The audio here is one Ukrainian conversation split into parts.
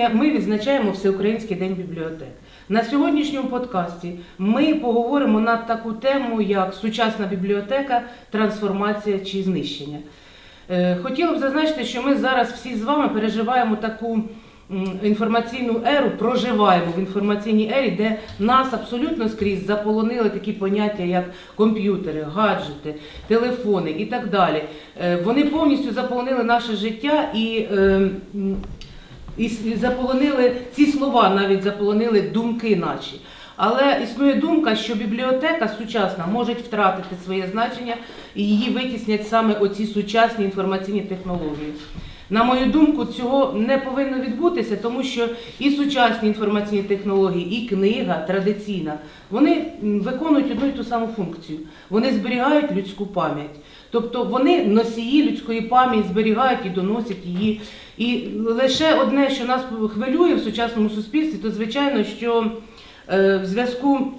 вересня ми відзначаємо Всеукраїнський день бібліотек. На сьогоднішньому подкасті ми поговоримо на таку тему, як сучасна бібліотека, трансформація чи знищення. Е, Хотіла б зазначити, що ми зараз всі з вами переживаємо таку інформаційну еру, проживаємо в інформаційній ері, де нас абсолютно скрізь заполонили такі поняття, як комп'ютери, гаджети, телефони і так далі. Е, Вони повністю заполонили наше життя і. І заполонили ці слова, навіть заполонили думки наші. Але існує думка, що бібліотека сучасна може втратити своє значення і її витіснять саме оці сучасні інформаційні технології. На мою думку, цього не повинно відбутися, тому що і сучасні інформаційні технології, і книга традиційна, вони виконують одну і ту саму функцію. Вони зберігають людську пам'ять. Тобто вони носії людської пам'яті зберігають і доносять її. І лише одне, що нас хвилює в сучасному суспільстві, то звичайно, що е, в зв'язку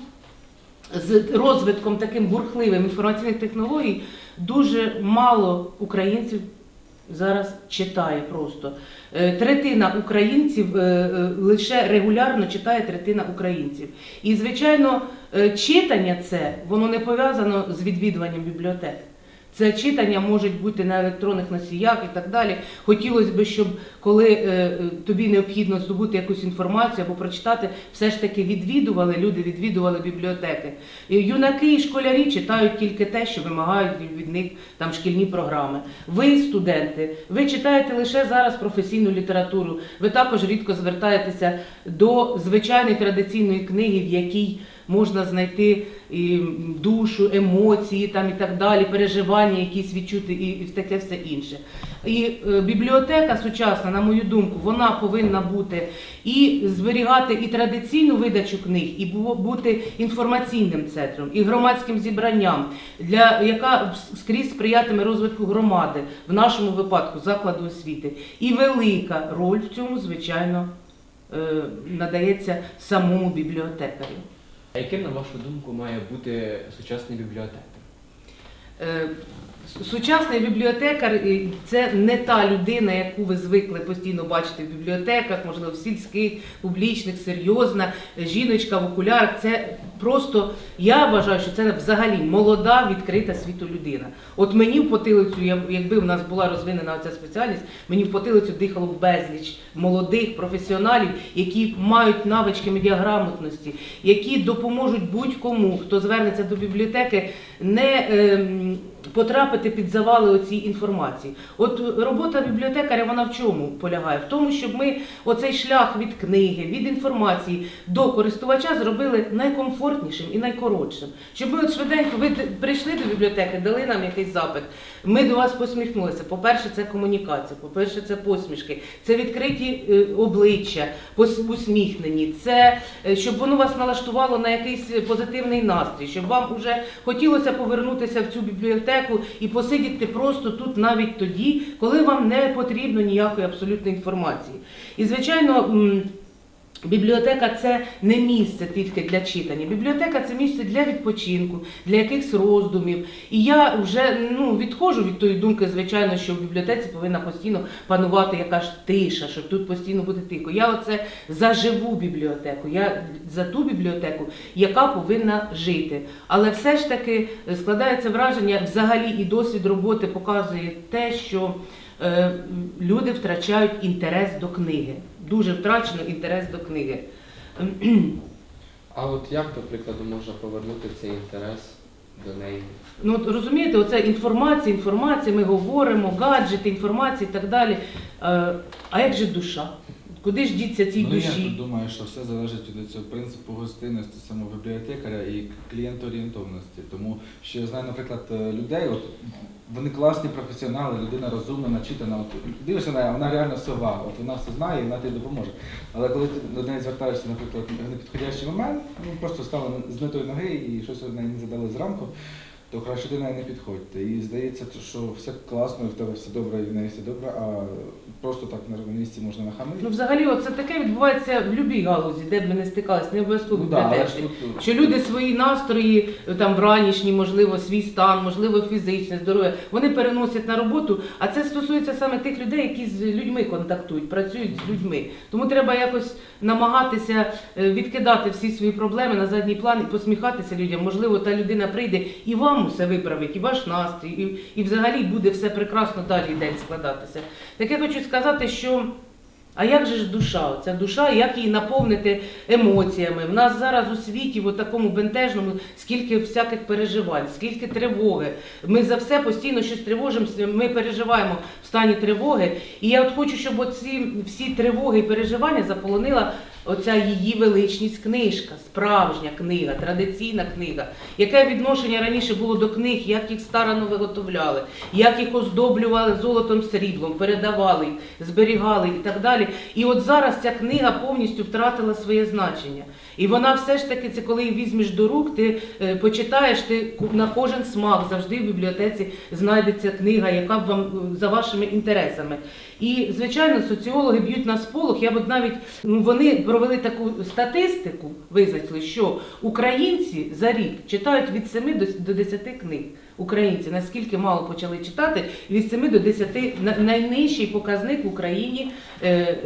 з розвитком таким бурхливим інформаційних технологій дуже мало українців зараз читає просто. Е, Третина українців е, лише регулярно читає третина українців. І, звичайно, читання це воно не пов'язано з відвідуванням бібліотек. Це читання можуть бути на електронних носіях і так далі. Хотілося б, щоб коли е, е, тобі необхідно здобути якусь інформацію або прочитати, все ж таки відвідували, люди відвідували бібліотеки. Юнаки і школярі читають тільки те, що вимагають від них там шкільні програми. Ви, студенти, ви читаєте лише зараз професійну літературу. Ви також рідко звертаєтеся до звичайної традиційної книги, в якій можна знайти і душу, емоції там і так далі, переживання, якісь відчути і, таке все інше. І е, бібліотека сучасна, на мою думку, вона повинна бути і зберігати і традиційну видачу книг, і бути інформаційним центром, і громадським зібранням, для яка скрізь сприятиме розвитку громади, в нашому випадку закладу освіти. І велика роль в цьому, звичайно, е, надається самому бібліотекарю. А яким, на вашу думку, має бути сучасний бібліотекар? Сучасний бібліотекар це не та людина, яку ви звикли постійно бачити в бібліотеках, можливо, в сільських, публічних, серйозна жіночка в окулярах. Це просто я вважаю, що це взагалі молода, відкрита світу людина. От мені в потилицю, якби в нас була розвинена ця спеціальність, мені в потилицю дихало безліч молодих професіоналів, які мають навички медіаграмотності, які допоможуть будь-кому, хто звернеться до бібліотеки, не ем, потрапити під завали оцій інформації. От робота бібліотекаря вона в чому полягає? В тому, щоб ми оцей шлях від книги, від інформації до користувача зробили найкомфортнішим і найкоротшим. Щоб ми от швиденько ви прийшли до бібліотеки, дали нам якийсь запит. Ми до вас посміхнулися. По-перше, це комунікація, по-перше, це посмішки, це відкриті е, обличчя, усміхнені, це е, щоб воно вас налаштувало на якийсь позитивний настрій, щоб вам уже хотілося повернутися в цю бібліотеку і посидіти просто тут навіть тоді, коли вам не потрібно ніякої абсолютної інформації. І звичайно. Бібліотека це не місце тільки для читання. Бібліотека це місце для відпочинку, для якихось роздумів. І я вже ну, відходжу від тої думки, звичайно, що в бібліотеці повинна постійно панувати якась тиша, що тут постійно буде тихо. Я оце за живу бібліотеку, я за ту бібліотеку, яка повинна жити. Але все ж таки е, складається враження, взагалі і досвід роботи показує те, що е, люди втрачають інтерес до книги. Дуже втрачено інтерес до книги. А от як, до прикладу, можна повернути цей інтерес до неї? Ну от розумієте, оце інформація, інформація, ми говоримо, гаджети, інформація і так далі. Е, А як же душа? Куди ж діться цій ну, я душі? думаю, що все залежить від цього принципу гостинності самого бібліотекаря і клієнтоорієнтовності. Тому що я знаю, наприклад, е, людей, от вони класні професіонали, людина розумна, начитана. От дивишся на неї, вона реально сова, от вона все знає і вона тобі допоможе. Але коли ти до неї звертаєшся, наприклад, в непідходящий момент, ну просто стала з нитої ноги і щось в неї не задали зранку. То краще до неї не підходьте. І здається, що все класно, в тебе все добре, і в неї все добре, а просто так на місці можна нахамити. Ну, взагалі, це таке відбувається в будь-якій галузі, де б ми не стикалися, не обов'язково Ну, да, але ж тут, Що люди свої настрої, там вранішні, можливо, свій стан, можливо, фізичне здоров'я, вони переносять на роботу. А це стосується саме тих людей, які з людьми контактують, працюють з людьми. Тому треба якось намагатися е, відкидати всі свої проблеми на задній план і посміхатися людям. Можливо, та людина прийде і вам усе виправить, і ваш настрій, і, і взагалі буде все прекрасно далі день складатися. Так я хочу сказати, що. А як же ж душа? Ця душа, як її наповнити емоціями? В нас зараз у світі, в такому бентежному, скільки всяких переживань, скільки тривоги. Ми за все постійно щось тривожимося, ми переживаємо в стані тривоги. І я от хочу, щоб оці всі тривоги і переживання заполонила оця її величність книжка, справжня книга, традиційна книга. Яке відношення раніше було до книг, як їх старано виготовляли, як їх оздоблювали золотом сріблом, передавали, зберігали і так далі. І от зараз ця книга повністю втратила своє значення. І вона все ж таки, це коли її візьмеш до рук, ти е, почитаєш, ти на кожен смак завжди в бібліотеці знайдеться книга, яка б вам е, за вашими інтересами. І звичайно, соціологи б'ють на сполох. Я б навіть ну, вони провели таку статистику, визначили, що українці за рік читають від 7 до, до 10 книг. Українці наскільки мало почали читати, від 7 до 10 найнижчий показник в Україні е, е,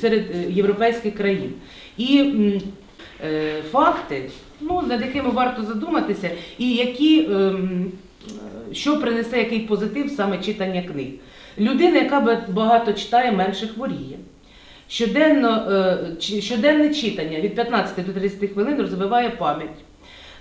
серед європейських країн. І е, факти, ну, над якими варто задуматися, і які, е, що принесе який позитив саме читання книг. Людина, яка багато читає, менше хворіє. Щоденно, е, щоденне читання від 15 до 30 хвилин розвиває пам'ять.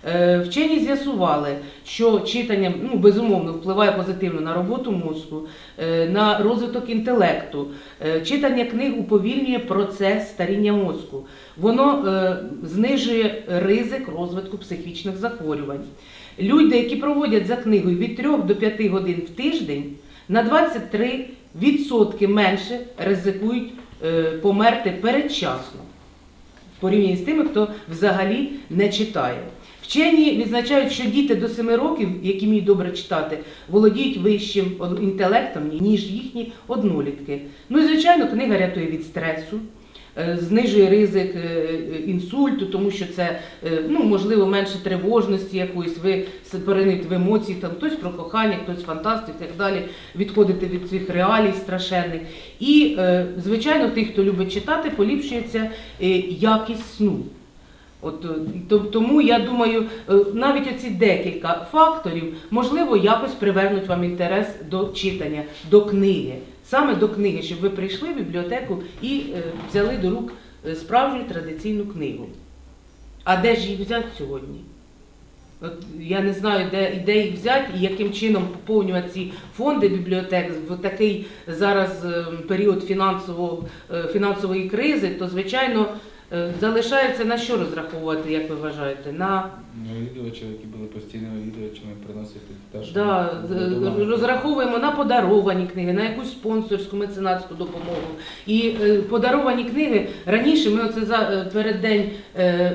Е, Вчені з'ясували, що читання ну, безумовно впливає позитивно на роботу мозку, е, на розвиток інтелекту. Е, Читання книг уповільнює процес старіння мозку. Воно знижує ризик розвитку психічних захворювань. Люди, які проводять за книгою від 3 до 5 годин в тиждень, на 23% менше ризикують померти передчасно в порівнянні з тими, хто взагалі не читає. Вчені відзначають, що діти до 7 років, які вміють добре читати, володіють вищим інтелектом, ніж їхні однолітки. Ну і звичайно, книга рятує від стресу, е, знижує ризик е, е, інсульту, тому що це ну, можливо менше тривожності якоїсь, ви с- в емоції, там хтось про кохання, хтось фантастик і так далі, відходите від цих реалій страшенних. І, звичайно, тих, хто любить читати, поліпшується якість сну. От, е, то- тому я думаю, е, навіть оці декілька факторів, можливо, якось привернуть вам інтерес до читання, до книги, саме до книги, щоб ви прийшли в бібліотеку і е, взяли до рук е, справжню традиційну книгу. А де ж їх взяти сьогодні? От я не знаю, де, де їх взяти і яким чином поповнювати ці фонди бібліотек в такий зараз е, період фінансово, е, фінансової кризи, то звичайно залишається на що розраховувати, як ви вважаєте? На Ну, які були постійними відвідувачами, приносять те, що да, було розраховуємо на подаровані книги, на якусь спонсорську меценатську допомогу. І е, подаровані книги раніше ми оце за е, перед день. е, е,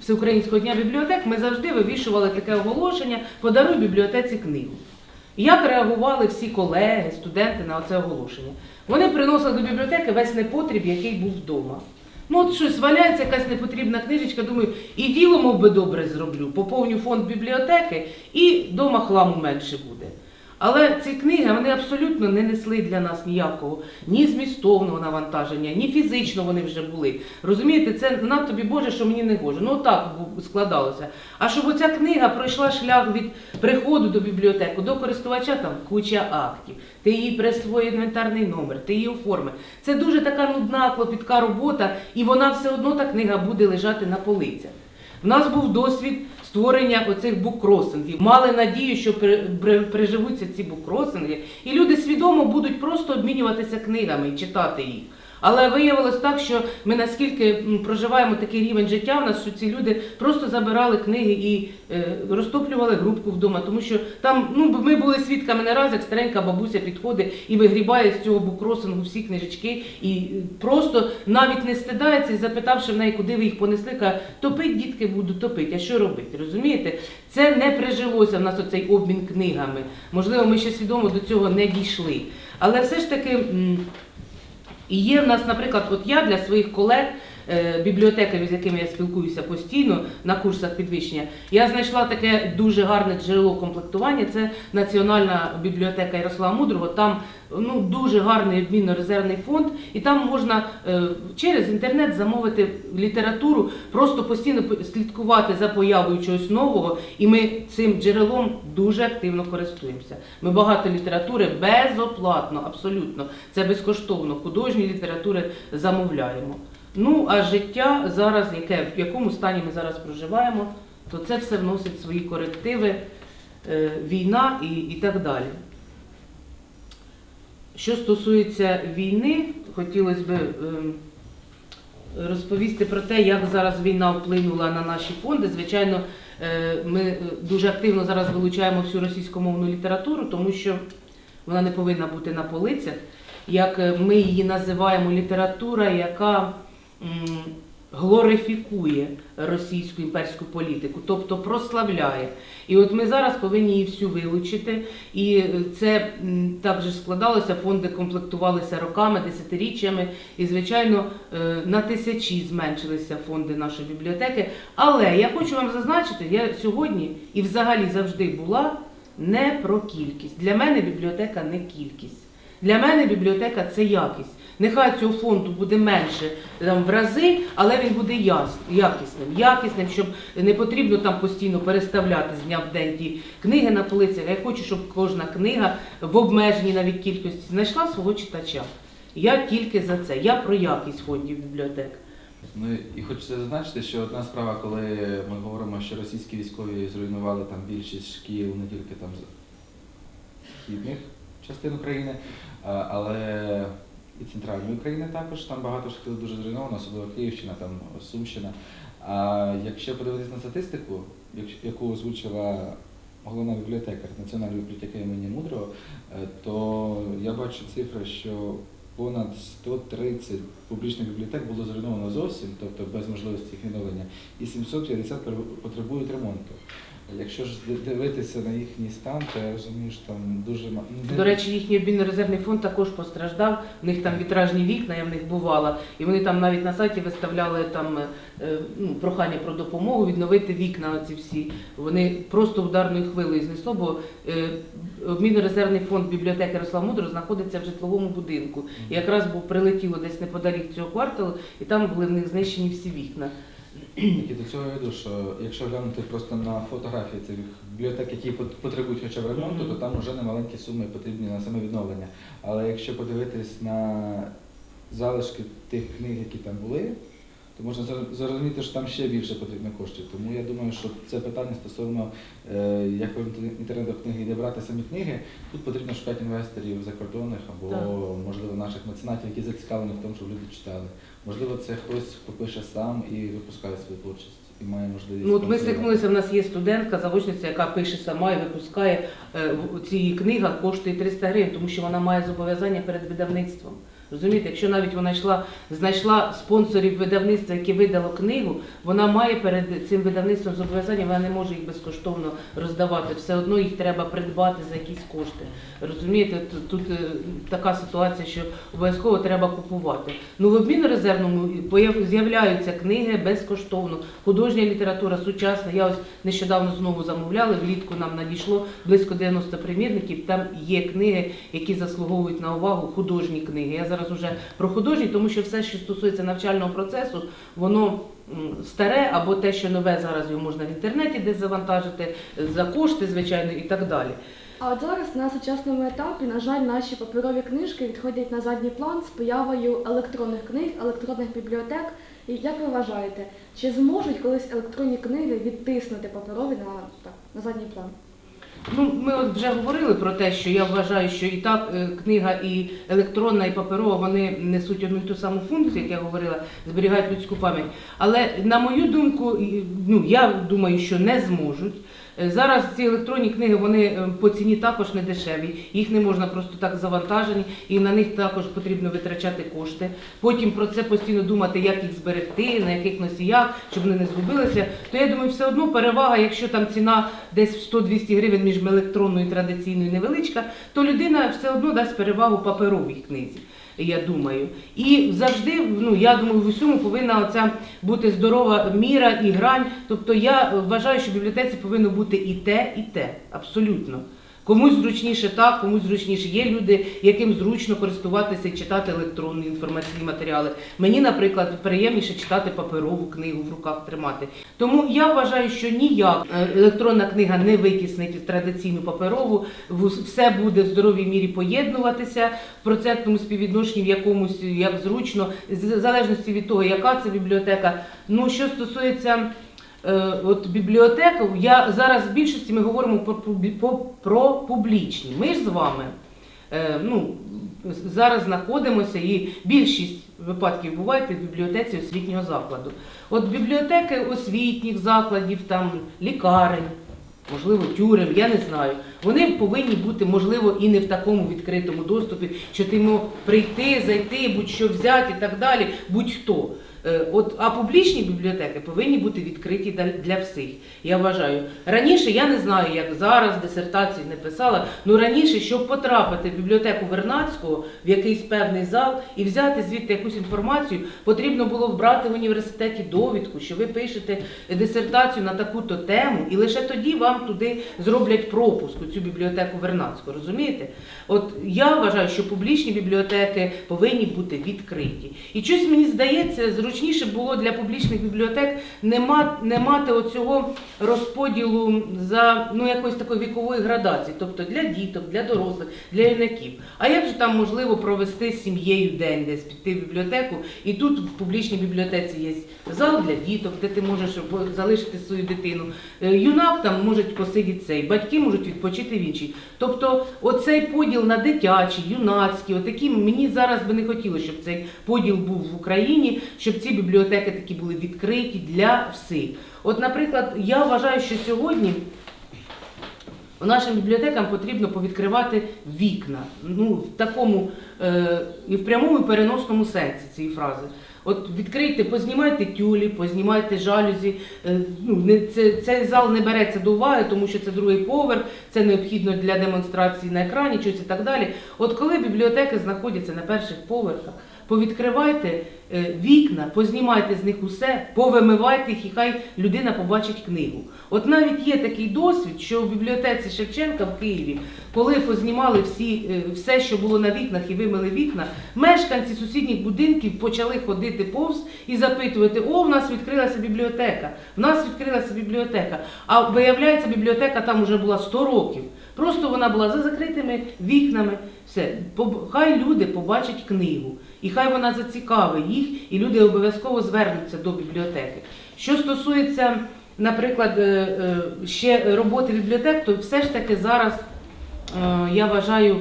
Всеукраїнського дня бібліотек ми завжди вивішували таке оголошення Подаруй бібліотеці книгу. Як реагували всі колеги, студенти на це оголошення? Вони приносили до бібліотеки весь непотріб, який був вдома. Ну, от щось валяється якась непотрібна книжечка, думаю, і діло, мов би, добре зроблю, поповню фонд бібліотеки, і вдома хламу менше буде. Але ці книги вони абсолютно не несли для нас ніякого ні змістовного навантаження, ні фізично вони вже були. Розумієте, це на тобі Боже, що мені не гоже. Ну так складалося. А щоб оця книга пройшла шлях від приходу до бібліотеки до користувача, там куча актів. Ти її присвоїв інвентарний номер, ти її оформив. Це дуже така нудна, клопітка робота, і вона все одно та книга буде лежати на полицях. У нас був досвід створення оцих букросингів. Мали надію, що при- при- приживуться ці букросинги, і люди свідомо будуть просто обмінюватися книгами і читати їх. Але виявилось так, що ми наскільки проживаємо такий рівень життя в нас, що ці люди просто забирали книги і е, розтоплювали групку вдома, тому що там ну ми були свідками не раз, як старенька бабуся підходить і вигрібає з цього букросингу всі книжечки, і е, просто навіть не стидається, запитавши в неї, куди ви їх понесли, каже, топить дітки буду топити. А що робити? Розумієте? Це не прижилося в нас оцей обмін книгами. Можливо, ми ще свідомо до цього не дійшли. Але все ж таки. І є в нас, наприклад, от я для своїх колег, бібліотекарів, з якими я спілкуюся постійно на курсах підвищення, я знайшла таке дуже гарне джерело комплектування. Це Національна бібліотека Ярослава Мудрого. Там ну, дуже гарний обмінно-резервний фонд, і там можна е, через інтернет замовити літературу, просто постійно по- слідкувати за появою чогось нового, і ми цим джерелом дуже активно користуємося. Ми багато літератури безоплатно, абсолютно. Це безкоштовно. Художні літератури замовляємо. Ну а життя зараз, яке в якому стані ми зараз проживаємо, то це все вносить свої корективи, е, війна і, і так далі. Що стосується війни, хотілося б ем, розповісти про те, як зараз війна вплинула на наші фонди. Звичайно, е, ми е, дуже активно зараз вилучаємо всю російськомовну літературу, тому що вона не повинна бути на полицях. Як е, ми її називаємо література, яка глорифікує російську імперську політику, тобто прославляє. І от ми зараз повинні її всю вилучити. І це так же складалося, фонди комплектувалися роками, десятиріччями, і, звичайно, е, на тисячі зменшилися фонди нашої бібліотеки. Але я хочу вам зазначити, я сьогодні і взагалі завжди була не про кількість. Для мене бібліотека не кількість. Для мене бібліотека це якість. Нехай цього фонду буде менше там, в рази, але він буде яс- якісним, якісним, щоб не потрібно там постійно переставляти з дня в день ті книги на полицях. Я хочу, щоб кожна книга в обмеженій навіть кількості знайшла свого читача. Я тільки за це. Я про якість фондів бібліотек. Ну і хочеться зазначити, що одна справа, коли ми говоримо, що російські військові зруйнували там більшість шкіл, не тільки там східних частин України, але і центральної України також. Там багато шкіл дуже зруйновано, особливо Київщина, там Сумщина. А якщо подивитись на статистику, яку озвучила головна бібліотекар Національної бібліотеки імені Мудрого, е, то я бачу цифри, що понад 130 публічних бібліотек було зруйновано зовсім, тобто без можливості їх відновлення, і 750 потребують ремонту. Якщо ж дивитися на їхній стан, то я розумію, що там дуже ма- До речі, їхній обмінно-резервний фонд також постраждав. В них там вітражні вікна, я в них бувала, і вони там навіть на сайті виставляли там е, ну, прохання про допомогу відновити вікна. Оці всі вони просто ударною хвилею знесло, бо е, обмінно-резервний фонд бібліотеки Ярослава Мудро знаходиться в житловому будинку. І якраз був прилетіло десь неподалік цього кварталу, і там були в них знищені всі вікна. І до цього я йду, що якщо глянути просто на фотографії цих бібліотек, які потребують хоча б ремонту, то там вже немаленькі суми потрібні на саме відновлення. Але якщо подивитись на залишки тих книг, які там були, то можна зрозуміти, що там ще більше потрібно коштів. Тому я думаю, що це питання стосовно е, як в інтернетах книги де брати самі книги, тут потрібно шукати інвесторів закордонних або можливо наших меценатів, які зацікавлені в тому, щоб люди читали. Можливо, це хтось хто пише сам і випускає свою творчість і має можливість. Ну, от ми стикнулися, в нас є студентка, заочниця, яка пише сама і випускає е, в- ці книгах коштує 300 гривень, тому що вона має зобов'язання перед видавництвом. Розумієте, якщо навіть вона йшла, знайшла спонсорів видавництва, яке видало книгу, вона має перед цим видавництвом зобов'язання, вона не може їх безкоштовно роздавати. Все одно їх треба придбати за якісь кошти. Розумієте, Тут- е, така ситуація, що обов'язково треба купувати. Ну в обмінно-резервному з'являються книги безкоштовно. Художня література сучасна. Я ось нещодавно знову замовляли. Влітку нам надійшло близько 90 примірників. Там є книги, які заслуговують на увагу. Художні книги. Я зараз уже про художні, тому що все, що стосується навчального процесу, воно старе або те, що нове зараз його можна в інтернеті десь завантажити е, за кошти, звичайно, і так далі. А от зараз на сучасному етапі, на жаль, наші паперові книжки відходять на задній план з появою електронних книг, електронних бібліотек. І як ви вважаєте, чи зможуть колись електронні книги відтиснути паперові на, так, на задній план? Ну, ми от вже говорили про те, що я вважаю, що і так е, книга, і електронна, і паперова вони несуть одну і ту саму функцію, як я говорила, зберігають людську пам'ять. Але на мою думку, ну я думаю, що не зможуть. Е, Зараз ці електронні книги вони е, по ціні також не дешеві, їх не можна просто так завантажені, і на них також потрібно витрачати кошти. Потім про це постійно думати, як їх зберегти, на яких носіях, щоб вони не згубилися. То я думаю, все одно перевага, якщо там ціна десь в 100-200 гривень між електронною і традиційною невеличка, то людина все одно дасть перевагу паперовій книзі. Я думаю, і завжди, ну я думаю, в усьому повинна оця бути здорова міра і грань. Тобто я вважаю, що в бібліотеці повинно бути і те, і те, абсолютно. Комусь зручніше так, комусь зручніше. Є люди, яким зручно користуватися і читати електронні інформаційні матеріали. Мені, наприклад, приємніше читати паперову книгу в руках тримати. Тому я вважаю, що ніяк е, електронна книга не витіснить традиційну паперову. Все буде в здоровій мірі поєднуватися в процентному співвідношенні в якомусь як зручно, в залежності від того, яка це бібліотека. Ну що стосується от бібліотеку, я зараз в більшості ми говоримо про, про публічні. Ми ж з вами е, ну, зараз знаходимося і більшість випадків бувають в бібліотеці освітнього закладу. От бібліотеки освітніх закладів, там лікарень, можливо, тюрем, я не знаю. Вони повинні бути, можливо, і не в такому відкритому доступі, що ти мог прийти, зайти, будь-що взяти і так далі, будь-хто. Е, От, а публічні бібліотеки повинні бути відкриті для- всіх. Я вважаю. Раніше я не знаю, як зараз дисертації не писала. Ну раніше, щоб потрапити в бібліотеку Вернадського в якийсь певний зал і взяти звідти якусь інформацію, потрібно було брати в університеті довідку, що ви пишете дисертацію на таку-то тему, і лише тоді вам туди зроблять пропуск у цю бібліотеку Вернадського. Розумієте? От я вважаю, що публічні бібліотеки повинні бути відкриті. І щось мені здається, зручніше було для публічних бібліотек не мати, не мати оцього розподілу за ну якоїсь такої вікової градації, тобто для діток, для дорослих, для юнаків. А як же там можливо провести з сім'єю день, десь піти в бібліотеку? І тут в публічній бібліотеці є зал для діток, де ти можеш залишити свою дитину. Е, Юнак там може посидіти цей, батьки можуть відпочити в іншій. Тобто, оцей поділ на дитячі, юнацькі, отакі мені зараз би не хотілося, щоб цей поділ був в Україні, щоб ці бібліотеки такі були відкриті для всіх. От, наприклад, я вважаю, що сьогодні. Нашим бібліотекам потрібно повідкривати вікна. Ну, в такому е, і в прямому і переносному сенсі цієї фрази. От відкрийте, познімайте тюлі, познімайте жалюзі. Е, ну, не, це, цей зал не береться до уваги, тому що це другий поверх, це необхідно для демонстрації на екрані, щось і так далі. От коли бібліотеки знаходяться на перших поверхах, повідкривайте е, вікна, познімайте з них усе, повимивайте їх, і хай людина побачить книгу. От навіть є такий досвід, що в бібліотеці Шевченка в Києві, коли познімали всі, е, все, що було на вікнах, і вимили вікна, мешканці сусідніх будинків почали ходити повз і запитувати: о, в нас відкрилася бібліотека, в нас відкрилася бібліотека. А виявляється, бібліотека там вже була 100 років. Просто вона була за закритими вікнами. Все, хай люди побачать книгу, і хай вона зацікавить їх, і люди обов'язково звернуться до бібліотеки. Що стосується, наприклад, е, е, ще роботи бібліотек, то все ж таки зараз е, я вважаю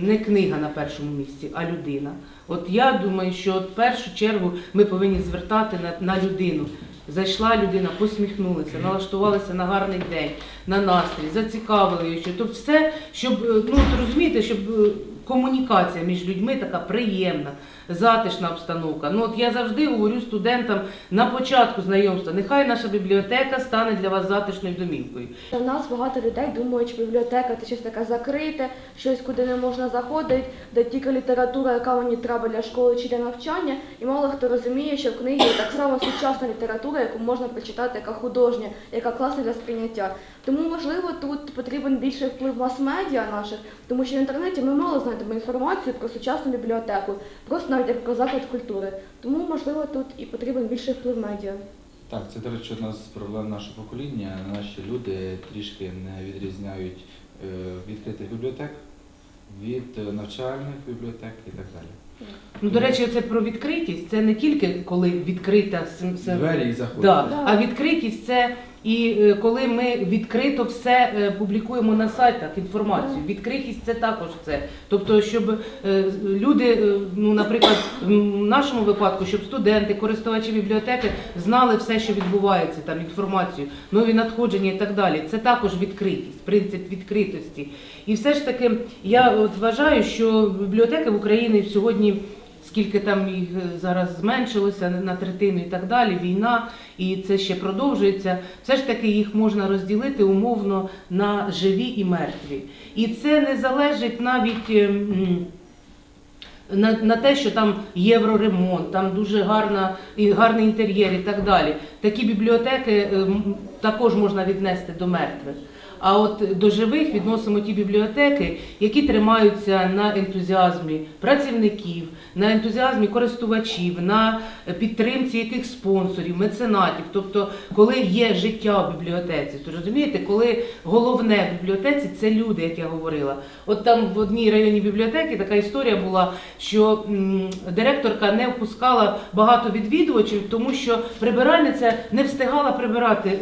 не книга на першому місці, а людина. От я думаю, що в першу чергу ми повинні звертати на, на людину. Зайшла людина, посміхнулася, налаштувалася на гарний день, на настрій, зацікавили її. Тобто все, щоб е, ну розумієте, щоб е, комунікація між людьми така приємна, затишна обстановка. Ну от я завжди говорю студентам на початку знайомства, нехай наша бібліотека стане для вас затишною домівкою. У нас багато людей думають, що бібліотека це щось таке закрите, щось, куди не можна заходити, де тільки література, яка мені треба для школи чи для навчання. І мало хто розуміє, що в книгі так само сучасна література, яку можна прочитати, яка художня, яка класна для сприйняття. Тому, можливо, тут потрібен більший вплив мас-медіа наших, тому що в інтернеті ми мало знайдемо інформацію про сучасну бібліотеку, просто навіть як про заклад культури. Тому, можливо, тут і потрібен більший вплив медіа. Так, це, до речі, одна з проблем нашого покоління. Наші люди трішки не відрізняють е, відкритих бібліотек від навчальних бібліотек і так далі. Ну, до речі, це про відкритість. Це не тільки коли відкрита Двері і заходять. Да. Да. А відкритість це І е, коли ми відкрито все е, публікуємо на сайтах інформацію, відкритість це також це. Тобто, щоб е, люди, ну, наприклад, в нашому випадку, щоб студенти, користувачі бібліотеки знали все, що відбувається, там інформацію, нові надходження і так далі. Це також відкритість, принцип відкритості. І все ж таки, я от вважаю, що бібліотеки в Україні сьогодні скільки там їх е, зараз зменшилося на третину і так далі, війна, і це ще продовжується. Все ж таки їх можна розділити умовно на живі і мертві. І це не залежить навіть. е, На, на те, що там євроремонт, там дуже гарна, і гарний інтер'єр і так далі. Такі бібліотеки е, також можна віднести до мертвих. А от до живих відносимо ті бібліотеки, які тримаються на ентузіазмі працівників, на ентузіазмі користувачів, на підтримці яких спонсорів, меценатів. Тобто, коли є життя в бібліотеці, то розумієте, коли головне в бібліотеці це люди, як я говорила. От там в одній районній бібліотеки така історія була, що директорка не впускала багато відвідувачів, тому що прибиральниця не встигала прибирати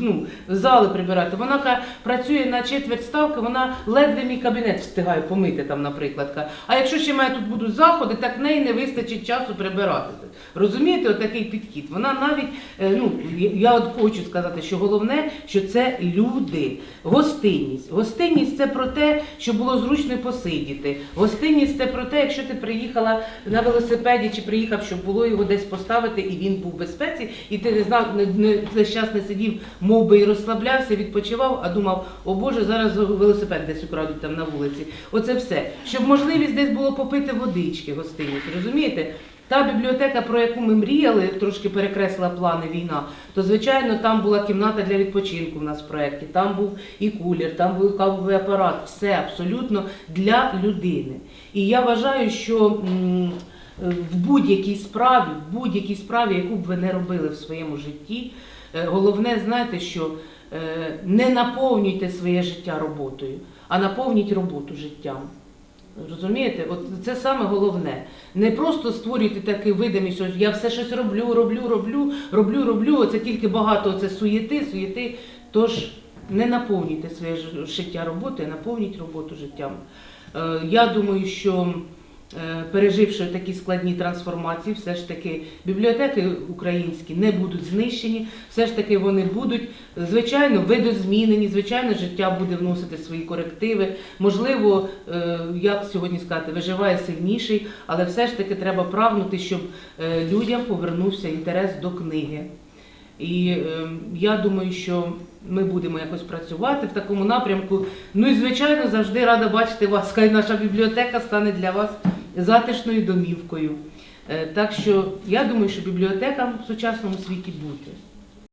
ну, зали прибирати. Вона каже, працює на четверть ставки, вона ледве мій кабінет встигає помити там, наприклад. А якщо ще мене тут будуть заходи, так в неї не вистачить часу прибирати. Розумієте, отакий підхід. Вона навіть, е, ну я- от хочу сказати, що головне, що це люди, гостинність. Гостинність це про те, що було зручно посидіти. Гостинність це про те, якщо ти приїхала на велосипеді чи приїхав, щоб було його десь поставити, і він був в безпеці, і ти не знав, не, не час не сидів, мов би і розслаблявся, відпочивав, а думав, о Боже, зараз велосипед десь украдуть там на вулиці. Оце все. Щоб можливість десь було попити водички, гостинність, розумієте? Та бібліотека, про яку ми мріяли, трошки перекреслила плани війна, то звичайно там була кімната для відпочинку в нас в проєкті, там був і кулер, там був кавовий апарат, все абсолютно для людини. І я вважаю, що в будь-якій справі, в будь-якій справі, яку б ви не робили в своєму житті, е, головне знаєте, що не наповнюйте своє життя роботою, а наповніть роботу життям. Розумієте, от це саме головне. Не просто створюйте таке видимість, що я все щось роблю, роблю, роблю, роблю, роблю. Оце тільки багато це суєти, суєти. Тож не наповнюйте своє життя роботою, а наповніть роботу життям. Е, Я думаю, що е, переживши такі складні трансформації, все ж таки бібліотеки українські не будуть знищені, все ж таки вони будуть, звичайно, видозмінені, звичайно, життя буде вносити свої корективи. Можливо, е, як сьогодні сказати, виживає сильніший, але все ж таки треба прагнути, щоб е, людям повернувся інтерес до книги. І е, я думаю, що ми будемо якось працювати в такому напрямку. Ну і звичайно, завжди рада бачити вас. Хай наша бібліотека стане для вас затишною домівкою. Е, Так що я думаю, що бібліотека в сучасному світі буде.